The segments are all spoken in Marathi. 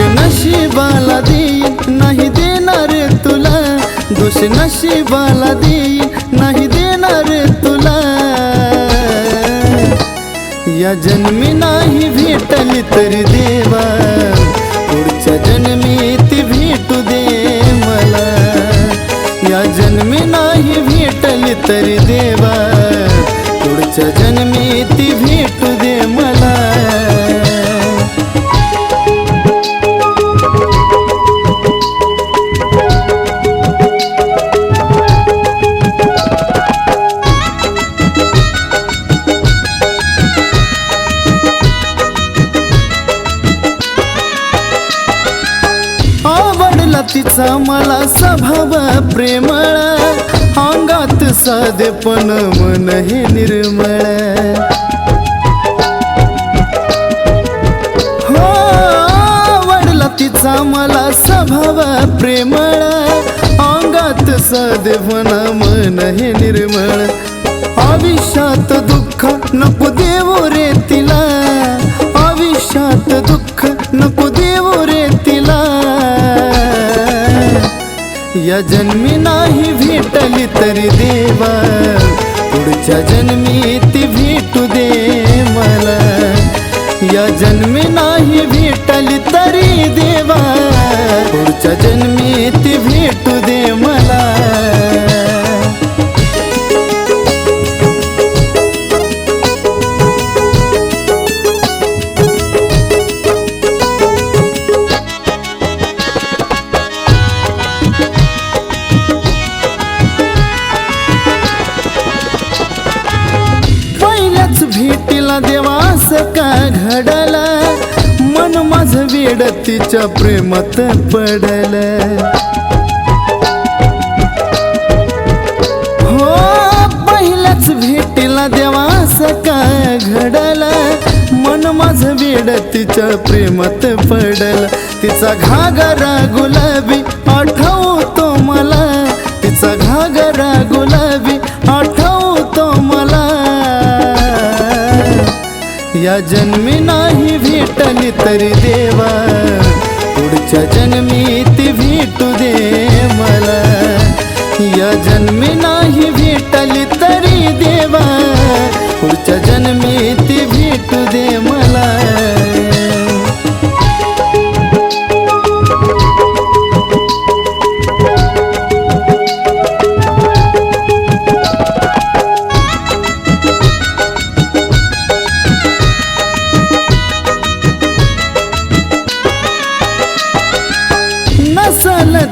नशिबाला देईन नाही देणार तुला. दोष नशिबाला देईन नाही देणार तुला. या जन्मी नाही भेटली तरी देवा. पुढच्या जन्मी ती भेटू दे मला. या जन्मी नाही भेटली तरी देवा. पुढच्या जन्मी ती भेटू दे मला. हो, तिचा मला स्वभाव प्रेमळ. अंगात साधेपण मन हे निर्मळ. हो आवडला तिचा मला स्वभाव प्रेमळ. अंगात साधेपण मन हे निर्मळ. आयुष्यात दुःख नको देऊ रे तिला. पुढच्या जन्मी नाही भेटली तरी देवा. पुढच्या जन्मी ती भेटू दे मला. या जन्मी नाही भेटली तरी दे देवास का घडला? मन माझ वेड तिच्या प्रेमात पडल. हो पहिल्याच भेटीला देवास का घडला? मन माझ वेड तिच्या प्रेमात पडल. तिचा घागरा गुलाबी आठव या जन्मी नाही भेटली तरी देवा. पुढच्या जन्मी ती भेटू दे मला. या जन्मी नाही भेटली तरी देवा. पुढच्या जन्मी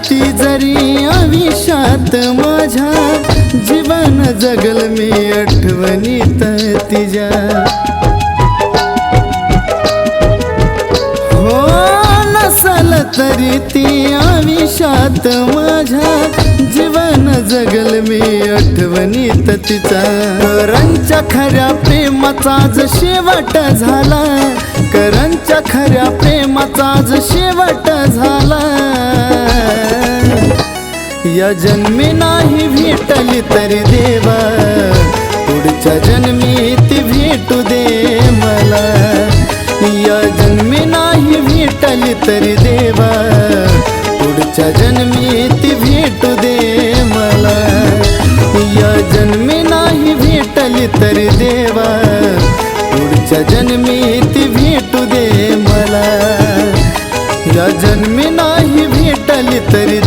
ती जरी आयुष्यात माझ्या जीवन जगल मी आठवणीत तिच्या हो नसल तरी ती आयुष्यात माझ्या जीवन जगल मी आठवणीत तिचा करंच्या खऱ्या प्रेमाचा ज शेवट झाला. करंच्या खऱ्या प्रेमाचा ज शेवट झाला. या जन्मी नाही भेटली तरी देवा. पुढच्या जन्मी ती भेटू दे मला. या जन्मी नाही भेटली तरी देवा. पुढच्या जन्मी ती भेटू दे मला. या जन्मी नाही भेटली तरी देवा. पुढच्या जन्मी ती भेटू दे मला. या जन्मी नाही भेटली तरी